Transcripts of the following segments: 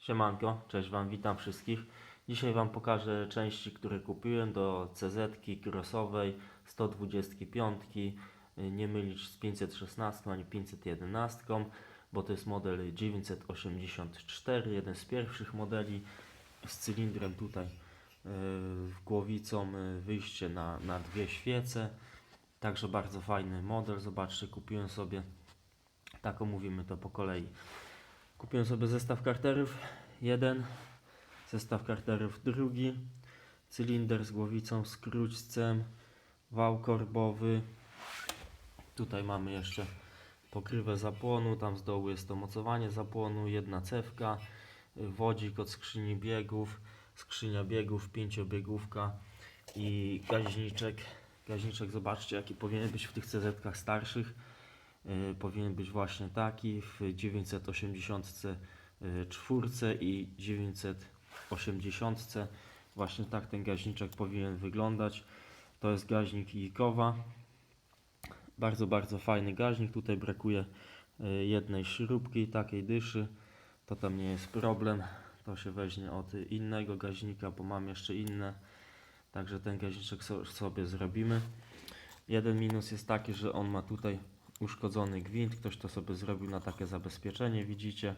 Siemanko, cześć Wam, witam wszystkich. Dzisiaj Wam pokażę części, które kupiłem do CZ crossowej 125, y, nie mylić z 516 ani 511, bo to jest model 984, jeden z pierwszych modeli z cylindrem tutaj yy, głowicą, y, wyjście na, na dwie świece. Także bardzo fajny model, zobaczcie, kupiłem sobie, tak omówimy to po kolei. Kupiłem sobie zestaw karterów jeden, zestaw karterów drugi, cylinder z głowicą, z wał korbowy. Tutaj mamy jeszcze pokrywę zapłonu, tam z dołu jest to mocowanie zapłonu, jedna cewka, wodzik od skrzyni biegów, skrzynia biegów, pięciobiegówka i gaźniczek. Gaźniczek zobaczcie jaki powinien być w tych CZ-kach starszych. Y, powinien być właśnie taki w 984 i 980. Właśnie tak ten gaźniczek powinien wyglądać. To jest gaźnik Ikowa. Bardzo, bardzo fajny gaźnik. Tutaj brakuje y, jednej śrubki, takiej dyszy. To tam nie jest problem. To się weźmie od innego gaźnika, bo mam jeszcze inne. Także ten gaźniczek so- sobie zrobimy. Jeden minus jest taki, że on ma tutaj uszkodzony gwint. Ktoś to sobie zrobił na takie zabezpieczenie, widzicie.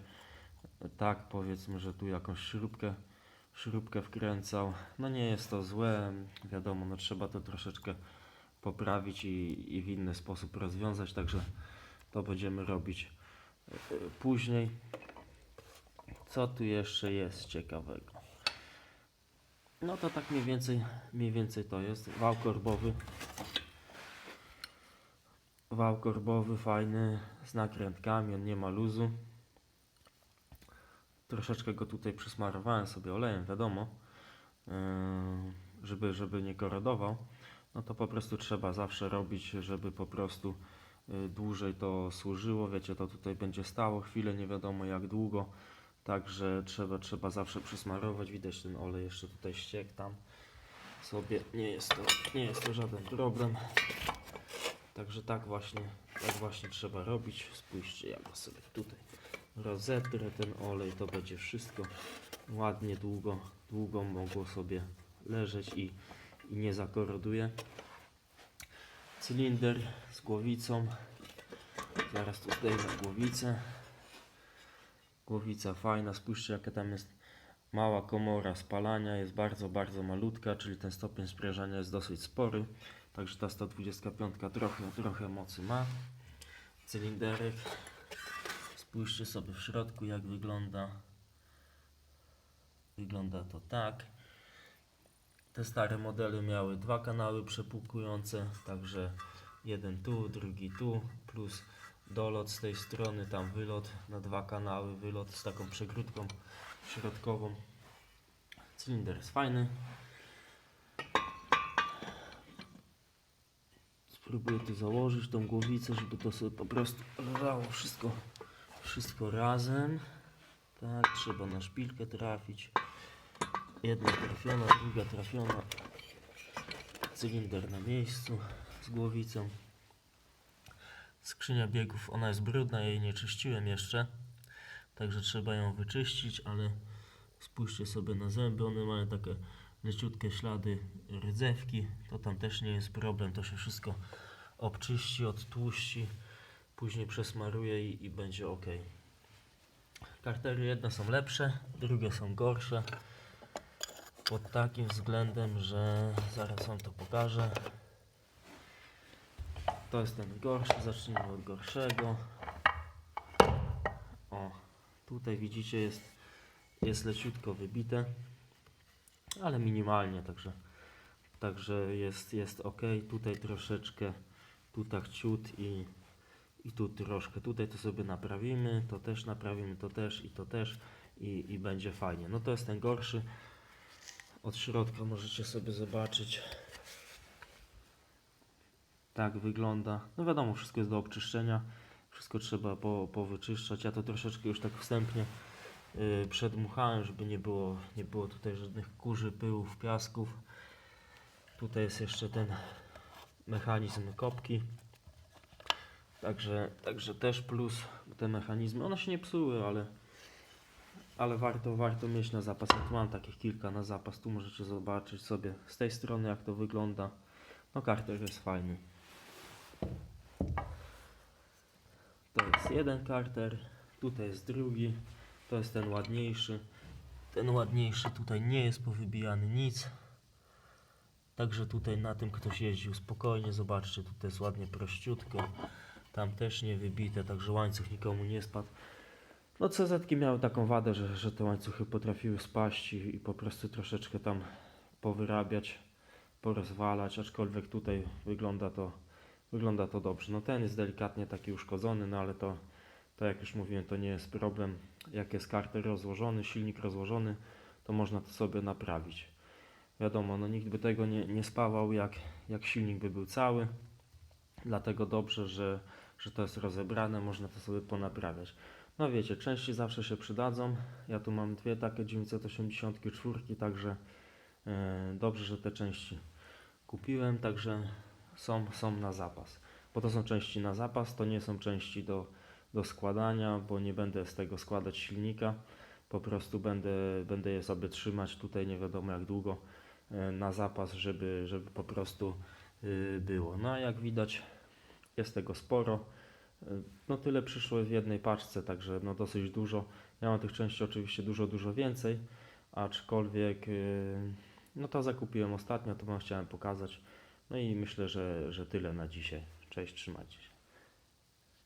Tak, powiedzmy, że tu jakąś śrubkę, śrubkę wkręcał. No nie jest to złe, wiadomo, no trzeba to troszeczkę poprawić i, i w inny sposób rozwiązać, także to będziemy robić e, później. Co tu jeszcze jest ciekawego? No to tak mniej więcej, mniej więcej to jest. Wał korbowy. Wał korbowy fajny, z nakrętkami, on nie ma luzu. Troszeczkę go tutaj przysmarowałem sobie olejem, wiadomo, yy, żeby, żeby nie korodował. No to po prostu trzeba zawsze robić, żeby po prostu yy, dłużej to służyło. Wiecie, to tutaj będzie stało chwilę, nie wiadomo jak długo. Także trzeba, trzeba zawsze przysmarować. Widać ten olej jeszcze tutaj ściek tam sobie. Nie jest to, nie jest to żaden problem. Także tak właśnie, tak właśnie trzeba robić. Spójrzcie, ja go sobie tutaj rozetrę ten olej, to będzie wszystko ładnie, długo, długo mogło sobie leżeć i, i nie zakoroduje. Cylinder z głowicą. Zaraz tu zdejmę głowicę. Głowica fajna, spójrzcie jaka tam jest mała komora spalania, jest bardzo, bardzo malutka, czyli ten stopień sprężania jest dosyć spory. Także ta 125 trochę, trochę mocy ma. Cylinderek. Spójrzcie sobie w środku jak wygląda. Wygląda to tak. Te stare modele miały dwa kanały przepłukujące, także jeden tu, drugi tu, plus dolot z tej strony, tam wylot na dwa kanały, wylot z taką przegródką środkową. Cylinder jest fajny. Spróbuję tu założyć tą głowicę, żeby to sobie po prostu leżało wszystko, wszystko razem. Tak, trzeba na szpilkę trafić. Jedna trafiona, druga trafiona. Cylinder na miejscu z głowicą. Skrzynia biegów, ona jest brudna, jej nie czyściłem jeszcze. Także trzeba ją wyczyścić, ale spójrzcie sobie na zęby, one mają takie leciutkie ślady rdzewki. To tam też nie jest problem, to się wszystko obczyści, odtłuści, później przesmaruje i, i będzie ok. Kartery jedne są lepsze, drugie są gorsze. Pod takim względem, że zaraz wam to pokażę. To jest ten gorszy, zacznijmy od gorszego. O, tutaj widzicie jest, jest leciutko wybite, ale minimalnie, także, także jest, jest ok. Tutaj troszeczkę, tu tak ciut i, i tu troszkę. Tutaj to sobie naprawimy, to też naprawimy, to też i to też i, i będzie fajnie. No to jest ten gorszy. Od środka możecie sobie zobaczyć. Tak wygląda. No wiadomo, wszystko jest do obczyszczenia. Wszystko trzeba po, powyczyszczać. Ja to troszeczkę już tak wstępnie yy, przedmuchałem, żeby nie było, nie było tutaj żadnych kurzy, pyłów, piasków. Tutaj jest jeszcze ten mechanizm kopki. Także, także też plus te mechanizmy. One się nie psuły, ale, ale warto, warto mieć na zapas. Ja tu mam takich kilka na zapas. Tu możecie zobaczyć sobie z tej strony jak to wygląda. No karter jest fajny. To jest jeden karter, tutaj jest drugi, to jest ten ładniejszy. Ten ładniejszy tutaj nie jest powybijany nic. Także tutaj na tym ktoś jeździł spokojnie. Zobaczcie, tutaj jest ładnie prościutko. Tam też nie wybite, także łańcuch nikomu nie spadł. No CZ miały taką wadę, że, że te łańcuchy potrafiły spaść i, i po prostu troszeczkę tam powyrabiać, porozwalać, aczkolwiek tutaj wygląda to, wygląda to dobrze. No ten jest delikatnie taki uszkodzony, no ale to, to jak już mówiłem, to nie jest problem. Jak jest karter rozłożony, silnik rozłożony, to można to sobie naprawić. Wiadomo, no nikt by tego nie, nie spawał, jak, jak silnik by był cały. Dlatego dobrze, że, że to jest rozebrane, można to sobie ponaprawiać. No wiecie, części zawsze się przydadzą. Ja tu mam dwie takie 984, także e, dobrze, że te części kupiłem, także są, są na zapas. Bo to są części na zapas, to nie są części do, do składania, bo nie będę z tego składać silnika. Po prostu będę, będę je sobie trzymać tutaj nie wiadomo jak długo e, na zapas, żeby, żeby po prostu y, było. No a jak widać jest tego sporo. Y, No tyle przyszło w jednej paczce, także no dosyć dużo. Ja mam tych części oczywiście dużo, dużo więcej, aczkolwiek no to zakupiłem ostatnio, to wam chciałem pokazać. No i myślę, że, że tyle na dzisiaj. Cześć, trzymajcie się.